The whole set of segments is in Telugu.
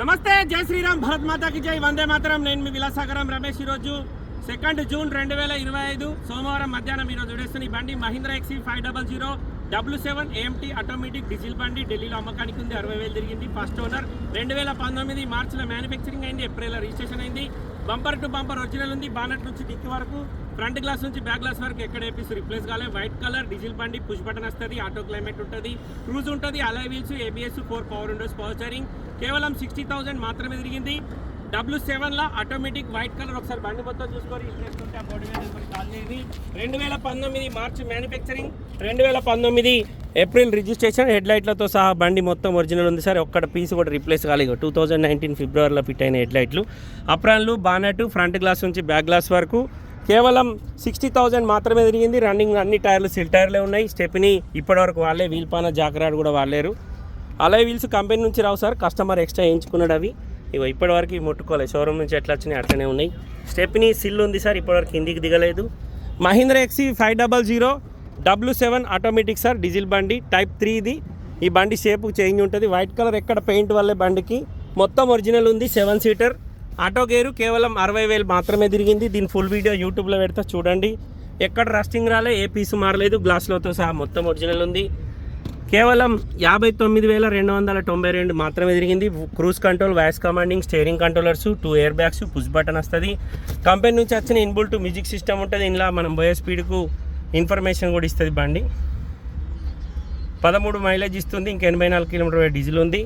నమస్తే జై శ్రీరామ్ భరత్ మాతాకి జై. వందే మాతరం. నేను మీ విలాసాగరం రమేష్ ఈరోజు సెకండ్ జూన్ రెండు వేల ఇరవై ఐదు సోమవారం మధ్యాహ్నం ఈరోజు విడేస్తున్న ఈ బండి Mahindra XUV five double zero W seven AMT automatic diesel బండి ఢిల్లీలో అమ్మకానికి ఉంది. అరవై వేలు తిరిగింది. ఫస్ట్ ఓనర్ రెండు వేల పంతొమ్మిది మార్చిలో మ్యానుఫ్యాక్చరింగ్ అయింది. ఏప్రిల్ రిజిస్ట్రేషన్ అయింది. బంపర్ టు బంపర్ ఒరిజినల్ ఉంది. బానట్ నుంచి డిక్కి వరకు ఫ్రంట్ గ్లాస్ నుంచి బ్యాక్ గ్లాస్ వరకు ఎక్కడ ఏపీస్ రిప్లేస్ కాలే. వైట్ కలర్ డీజిల్ బండి పుష్ బటన్ వస్తుంది ఆటో క్లైమేట్ ఉంటుంది. క్రూజ్ ఉంటుంది alloy wheels ABS four power windows power steering. కేవలం సిక్స్టీ థౌసండ్ మాత్రమే తిరిగింది. డబ్ల్యూ సెవెన్లో ఆటోమేటిక్ వైట్ కలర్ ఒకసారి బండి మొత్తం చూసుకొని ఇంట్రెస్ట్ ఉంటే ఆ బోర్డు మీద కాల్ చేయండి రెండు వేల పంతొమ్మిది మార్చి మ్యానుఫ్యాక్చరింగ్ రెండు వేల పంతొమ్మిది ఏప్రిల్ రిజిస్ట్రేషన్ హెడ్ లైట్లతో సహా బండి మొత్తం ఒరిజినల్ ఉంది సార్. ఒక్కడ పీస్ కూడా రిప్లేస్ కాలేదు. టూ థౌజండ్ నైన్టీన్ ఫిబ్రవరిలో ఫిట్ అయిన హెడ్ లైట్లు అప్రాన్లు బానెట్ ఫ్రంట్ గ్లాస్ నుంచి బ్యాక్ గ్లాస్ వరకు. కేవలం సిక్స్టీ థౌజండ్ మాత్రమే తిరిగింది. రన్నింగ్ అన్ని టైర్లు సిల్ టైర్లే ఉన్నాయి. స్టెప్ని ఇప్పటివరకు వాళ్ళే వీల్ పాన జాకరాడు కూడా వాళ్ళేరు అలై వీల్స్ కంపెనీ నుంచి రావు సార్. కస్టమర్ ఎక్స్ట్రా వేయించుకున్నాడు అవి. ఇవి ఇప్పటివరకు ముట్టుకోలేదు. షోరూమ్ నుంచి ఎట్లా వచ్చినాయి అట్లనే ఉన్నాయి. స్టెప్ని సిల్ ఉంది సార్. ఇప్పటివరకు కిందికి దిగలేదు. Mahindra XUV five double zero W seven automatic sir diesel బండి టైప్ త్రీది. ఈ బండి షేపు చేంజ్ ఉంటుంది. వైట్ కలర్ ఎక్కడ పెయింట్ వల్లే బండికి. మొత్తం ఒరిజినల్ ఉంది సెవెన్ సీటర్ ఆటో గేరు కేవలం అరవై వేలు మాత్రమే తిరిగింది. దీని ఫుల్ వీడియో యూట్యూబ్లో పెడతా చూడండి. ఎక్కడ రస్టింగ్ రాలే ఏ పీసు మారలేదు గ్లాస్లతో సహా మొత్తం ఒరిజినల్ ఉంది. కేవలం యాభై తొమ్మిది వేల రెండు వందల తొంభై రెండు మాత్రమే తిరిగింది. Cruise control voice commanding steering controllers two air bags push button వస్తుంది. కంపెనీ నుంచి వచ్చిన ఇన్బుల్ట్ మ్యూజిక్ సిస్టమ్ ఉంటుంది. ఇందులో మనం పోయే స్పీడ్కు ఇన్ఫర్మేషన్ కూడా ఇస్తుంది బండి. పదమూడు మైలేజ్ ఇస్తుంది ఇంక ఎనభై నాలుగు కిలోమీటర్ డీజిల్ ఉంది.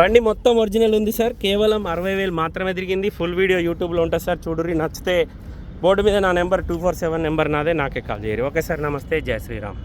బండి మొత్తం ఒరిజినల్ ఉంది సార్ కేవలం అరవై వేలు మాత్రమే తిరిగింది. ఫుల్ వీడియో యూట్యూబ్లో ఉంటుంది సార్ చూడుర్రి నచ్చితే బోర్డు మీద నా number two four seven number నాదే నాకే కాల్ చేయరు. ఓకే సార్ నమస్తే జై శ్రీరామ్.